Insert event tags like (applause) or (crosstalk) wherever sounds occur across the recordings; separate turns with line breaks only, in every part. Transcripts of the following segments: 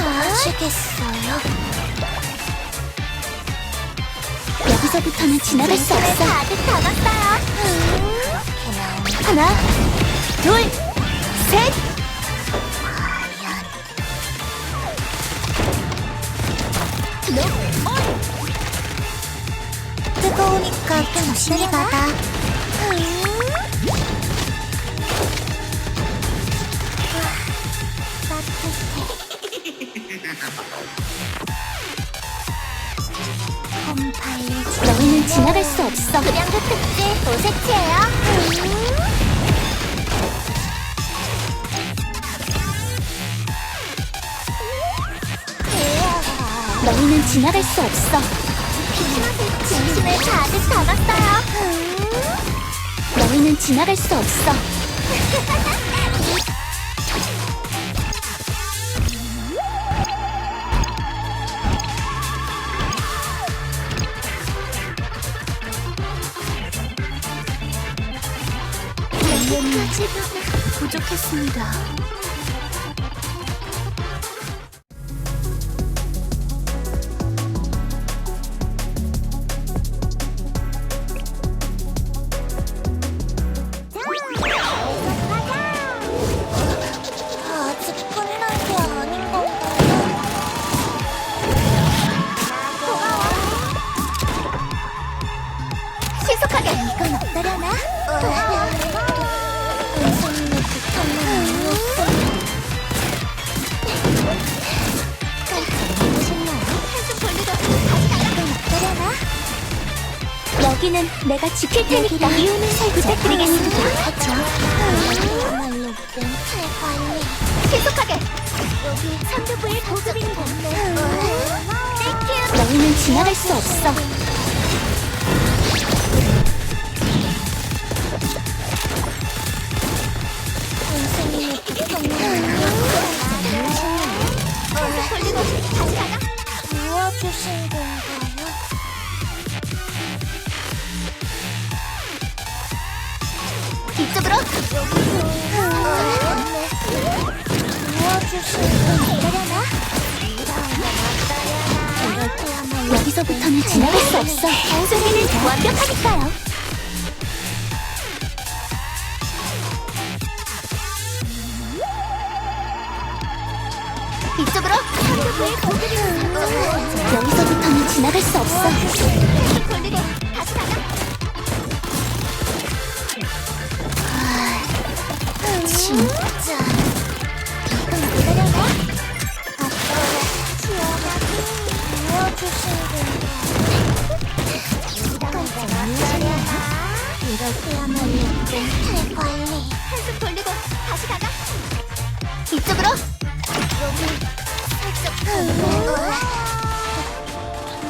하시겠어요?
여기서부터는 지나갈 수 네, 없어.
아직 담았어요.
그냥 하나, 둘, 셋.
과연 뜨거우니까 좀 조심히 받아.
너희는 지나갈 수 없어.
그냥도 특집 오색채예요.
너희는 지나갈 수 없어.
진심을 가득 담았어요.
너희는 지나갈 수 없어. (laughs)
아직 부족했습니다. 이건 어떠려나?
여기는 내가 지킬 테니까 이유는 잘 부탁드리겠습니다.
정말로.
신속하게.
여기 3급부의 보급인 건데.
너희는 지나갈 수 없어.
때야말로
여기서부터는 지나갈 수 없어. 순위는 완벽하니까요. 이쪽으로. 여기서부터는 지나갈 수 없어.
진짜? 아빠가? 깜짝 놀라려나?
한숨 돌리고 다시 가자. 이쪽으로.
여기 살짝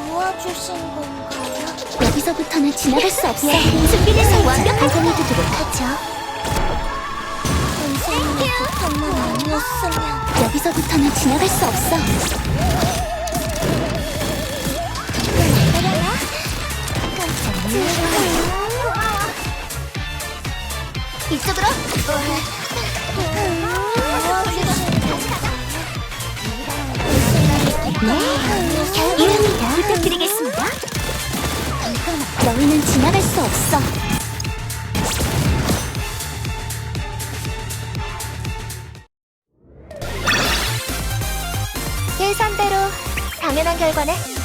도와주신 건가요?
여기서부터는 지나갈 수 없어. 준비는 완벽하게 해두도록 하죠.
부탁만 아니었으면
여기서부터는 지나갈 수 없어.
깜짝?
이쪽으로. 네, 이해합니다. 부탁드리겠습니다. 너희는 지나갈 수 없어.
당연한 결과네.